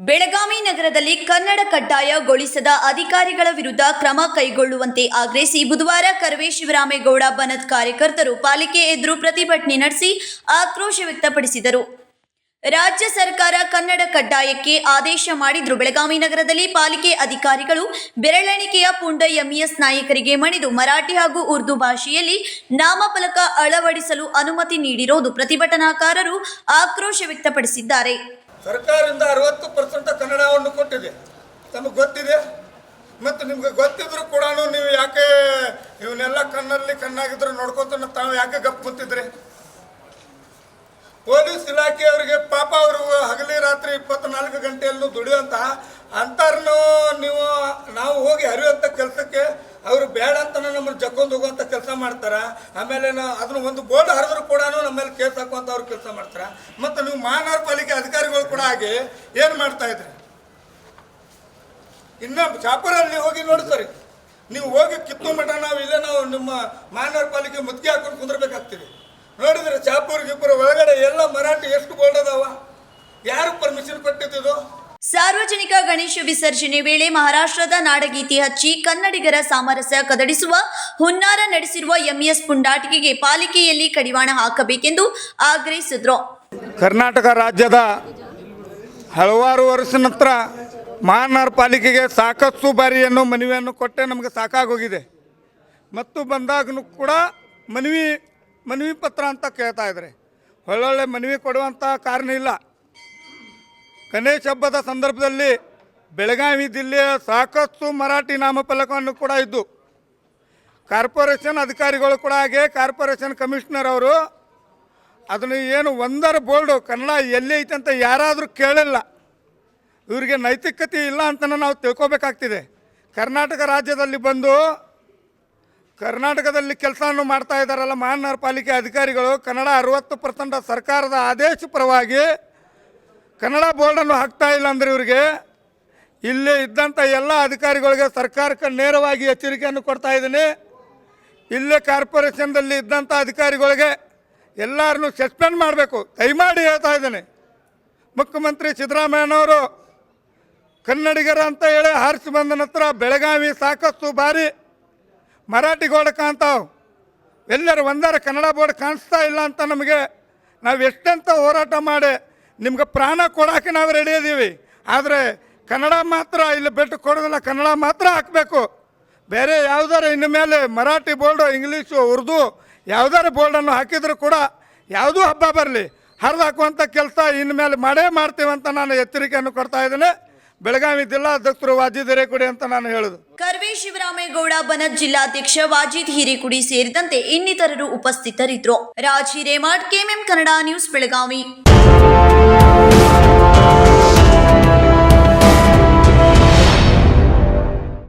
ಬೆಳಗಾವಿ ನಗರದಲ್ಲಿ ಕನ್ನಡ ಕಡ್ಡಾಯಗೊಳಿಸದ ಅಧಿಕಾರಿಗಳ ವಿರುದ್ಧ ಕ್ರಮ ಕೈಗೊಳ್ಳುವಂತೆ ಆಗ್ರಹಿಸಿ ಬುಧವಾರ ಕರವೇ ಶಿವರಾಮೇಗೌಡ, ಬನತ್ ಕಾರ್ಯಕರ್ತರು ಪಾಲಿಕೆ ಎದುರು ಪ್ರತಿಭಟನೆ ನಡೆಸಿ ಆಕ್ರೋಶ ವ್ಯಕ್ತಪಡಿಸಿದರು. ರಾಜ್ಯ ಸರ್ಕಾರ ಕನ್ನಡ ಕಡ್ಡಾಯಕ್ಕೆ ಆದೇಶ ಮಾಡಿದ್ರು. ಬೆಳಗಾವಿ ನಗರದಲ್ಲಿ ಪಾಲಿಕೆ ಅಧಿಕಾರಿಗಳು ಬೆರಳೆಣಿಕೆಯ ಪುಂಡ ಎಂಇಎಸ್ ನಾಯಕರಿಗೆ ಮಣಿದು ಮರಾಠಿ ಹಾಗೂ ಉರ್ದು ಭಾಷೆಯಲ್ಲಿ ನಾಮಫಲಕ ಅಳವಡಿಸಲು ಅನುಮತಿ ನೀಡಿರೋದು ಪ್ರತಿಭಟನಾಕಾರರು ಆಕ್ರೋಶ ವ್ಯಕ್ತಪಡಿಸಿದ್ದಾರೆ. ಸರ್ಕಾರದಿಂದ ಅರವತ್ತು ಪರ್ಸೆಂಟ್ ಕನ್ನಡವನ್ನು ಕೊಟ್ಟಿದೆ. ತಮಗೆ ಗೊತ್ತಿದೆ? ಮತ್ತು ನಿಮ್ಗೆ ಗೊತ್ತಿದ್ರು ಕೂಡ ನೀವು ಯಾಕೆ ಇವನ್ನೆಲ್ಲ ಕಣ್ಣಲ್ಲಿ ಕಣ್ಣಾಗಿದ್ರು ನೋಡ್ಕೊತ ತಾವು ಯಾಕೆ ಗಪ್ ಕುಂತಿದ್ರಿ? ಪೊಲೀಸ್ ಇಲಾಖೆಯವರಿಗೆ ಪಾಪ ಅವರು ಹಗಲಿ ರಾತ್ರಿ ಇಪ್ಪತ್ನಾಲ್ಕು ಗಂಟೆಯಲ್ಲೂ ದುಡಿಯುವಂತಹ ಅಂತಾರನು ನೀವು ನಾವು ಹೋಗಿ ಹರಿಯುವಂಥ ಕೆಲಸಕ್ಕೆ ಅವರು ಬೇಡ ಅಂತ ನಮ್ಮನ್ನು ಜಕ್ಕೊಂಡು ಹೋಗುವಂಥ ಕೆಲಸ ಮಾಡ್ತಾರ, ಆಮೇಲೆ ಅದನ್ನ ಒಂದು ಬೋರ್ಡ್ ಹರಿದ್ರು ಕೂಡ ನಮ್ಮಲ್ಲಿ ಕೇಸ್ ಹಾಕುವಂತ ಅವ್ರು ಕೆಲಸ ಮಾಡ್ತಾರ. ಮತ್ತು ನೀವು ಮಹಾನಗರ ಪಾಲಿಕೆ ಅಧಿಕಾರಿಗಳು ಕೂಡ ಆಗಿ ಏನು ಮಾಡ್ತಾ ಇದ್ರಿ? ಇನ್ನು ಚಾಪುರಲ್ಲಿ ಹೋಗಿ ನೋಡ್ತಾರೆ ನೀವು ಹೋಗಿ ಕಿತ್ತು ಮಠ ನಾವು ಇಲ್ಲೇ ನಾವು ನಿಮ್ಮ ಮಹಾನಗರ ಪಾಲಿಕೆ ಮುತ್ತಿಗೆ ಹಾಕೊಂಡು ಕುಂದ್ರಬೇಕಾಗ್ತೀವಿ ನೋಡಿದ್ರೆ ಚಾಪೂರ್ ಒಳಗಡೆ ಎಲ್ಲ ಮರಾಠಿ ಎಷ್ಟು ಬೋರ್ಡ್ ಅದಾವ? ಯಾರು ಪರ್ಮಿಷನ್ ಕೊಟ್ಟಿದ್ದು? ಸಾರ್ವಜನಿಕ ಗಣೇಶ ವಿಸರ್ಜನೆ ವೇಳೆ ಮಹಾರಾಷ್ಟ್ರದ ನಾಡಗೀತಿ ಹಚ್ಚಿ ಕನ್ನಡಿಗರ ಸಾಮರಸ್ಯ ಕದಡಿಸುವ, ಹುನ್ನಾರ ನಡೆಸಿರುವ ಎಂಇಎಸ್ ಪುಂಡಾಟಿಕೆಗೆ ಪಾಲಿಕೆಯಲ್ಲಿ ಕಡಿವಾಣ ಹಾಕಬೇಕೆಂದು ಆಗ್ರಹಿಸಿದ್ರು. ಕರ್ನಾಟಕ ರಾಜ್ಯದ ಹಲವಾರು ವರ್ಷ ನಂತರ ಮಹಾನಗರ ಪಾಲಿಕೆಗೆ ಸಾಕಷ್ಟು ಬಾರಿಯನ್ನು ಮನವಿಯನ್ನು ಕೊಟ್ಟೆ ನಮಗೆ ಸಾಕಾಗೋಗಿದೆ. ಮತ್ತು ಬಂದಾಗಲೂ ಕೂಡ ಮನವಿ ಮನವಿ ಪತ್ರ ಅಂತ ಕೇಳ್ತಾ ಇದ್ದಾರೆ. ಒಳ್ಳೊಳ್ಳೆ ಮನವಿ ಕೊಡುವಂಥ ಕಾರಣ ಇಲ್ಲ. ಗಣೇಶ ಹಬ್ಬದ ಸಂದರ್ಭದಲ್ಲಿ ಬೆಳಗಾವಿ ಜಿಲ್ಲೆಯ ಸಾಕಷ್ಟು ಮರಾಠಿ ನಾಮಫಲಕವನ್ನು ಕೂಡ ಇದ್ದು, ಕಾರ್ಪೊರೇಷನ್ ಅಧಿಕಾರಿಗಳು ಕೂಡ ಹಾಗೆ ಕಾರ್ಪೊರೇಷನ್ ಕಮಿಷನರ್ ಅವರು ಅದನ್ನು ಏನು ಒಂದರ ಬೋರ್ಡು ಕನ್ನಡ ಎಲ್ಲಿ ಐತೆ ಅಂತ ಯಾರಾದರೂ ಕೇಳಿಲ್ಲ. ಇವರಿಗೆ ನೈತಿಕತೆ ಇಲ್ಲ ಅಂತ ನಾವು ತಿಳ್ಕೊಬೇಕಾಗ್ತಿದೆ. ಕರ್ನಾಟಕ ರಾಜ್ಯದಲ್ಲಿ ಬಂದು ಕರ್ನಾಟಕದಲ್ಲಿ ಕೆಲಸವನ್ನು ಮಾಡ್ತಾ ಇದ್ದಾರಲ್ಲ ಮಹಾನಗರ ಪಾಲಿಕೆ ಅಧಿಕಾರಿಗಳು, ಕನ್ನಡ ಅರುವತ್ತು ಪರ್ಸೆಂಟ್ ಸರ್ಕಾರದ ಆದೇಶ ಪರವಾಗಿ ಕನ್ನಡ ಬೋರ್ಡನ್ನು ಹಾಕ್ತಾ ಇಲ್ಲ ಅಂದ್ರೆ ಇವರಿಗೆ ಇಲ್ಲಿ ಇದ್ದಂಥ ಎಲ್ಲ ಅಧಿಕಾರಿಗಳಿಗೆ ಸರ್ಕಾರಕ್ಕೆ ನೇರವಾಗಿ ಎಚ್ಚರಿಕೆಯನ್ನು ಕೊಡ್ತಾ ಇದ್ದೀನಿ. ಇಲ್ಲೇ ಕಾರ್ಪೊರೇಷನ್ದಲ್ಲಿ ಇದ್ದಂಥ ಅಧಿಕಾರಿಗಳಿಗೆ ಎಲ್ಲರನ್ನೂ ಸಸ್ಪೆಂಡ್ ಮಾಡಬೇಕು. ದಯಮಾಡಿ ಹೇಳ್ತಾ ಇದ್ದೀನಿ. ಮುಖ್ಯಮಂತ್ರಿ ಸಿದ್ದರಾಮಯ್ಯನವರು ಕನ್ನಡಿಗರ ಅಂತ ಹೇಳಿ ಹಾರಿಸಿ ಬಂದ ನಂತರ ಬೆಳಗಾವಿ ಸಾಕಷ್ಟು ಬಾರಿ ಮರಾಠಿ ಗೋಡ ಕಾಣ್ತಾವೆ. ಎಲ್ಲರೂ ಒಂದರ ಕನ್ನಡ ಬೋರ್ಡ್ ಕಾಣಿಸ್ತಾ ಇಲ್ಲ ಅಂತ ನಮಗೆ ನಾವು ಎಷ್ಟಂತ ಹೋರಾಟ ಮಾಡಿ ನಿಮ್ಗೆ ಪ್ರಾಣ ಕೊಡೋಕೆ ನಾವು ರೆಡಿ ಇದ್ದೀವಿ ಆದರೆ ಕನ್ನಡ ಮಾತ್ರ, ಇಲ್ಲಿ ಬಿಟ್ಟು ಕೊಡೋದಿಲ್ಲ, ಕನ್ನಡ ಮಾತ್ರ ಹಾಕಬೇಕು. ಬೇರೆ ಯಾವುದಾರು ಇನ್ನು ಮೇಲೆ ಮರಾಠಿ ಬೋರ್ಡು ಇಂಗ್ಲೀಷು, ಉರ್ದು ಯಾವುದಾದ್ರು ಬೋರ್ಡನ್ನು ಹಾಕಿದರೂ ಕೂಡ ಯಾವುದೂ ಹಬ್ಬ ಬರಲಿ. ಹರಿದು ಹಾಕುವಂಥ ಕೆಲಸ ಇನ್ನು ಮೇಲೆ ಮಾಡೇ ಅಂತ ನಾನು ಎಚ್ಚರಿಕೆಯನ್ನು ಕೊಡ್ತಾ ಇದ್ದೇನೆ. ಬೆಳಗಾವಿ ಜಿಲ್ಲಾಧ್ಯಕ್ಷರು ವಾಜಿದ್ ಹಿರೇಕುಡಿ ಅಂತ ನಾನು ಹೇಳೋದು. ಕರ್ವೆ ಶಿವರಾಮೇಗೌಡ, ಬನತ್ ಜಿಲ್ಲಾಧ್ಯಕ್ಷ ವಾಜಿದ್ ಹಿರೇಕುಡಿ ಸೇರಿದಂತೆ ಇನ್ನಿತರರು ಉಪಸ್ಥಿತರಿದ್ದರು. Raj Hiremath KMM Kannada news, Belagavi.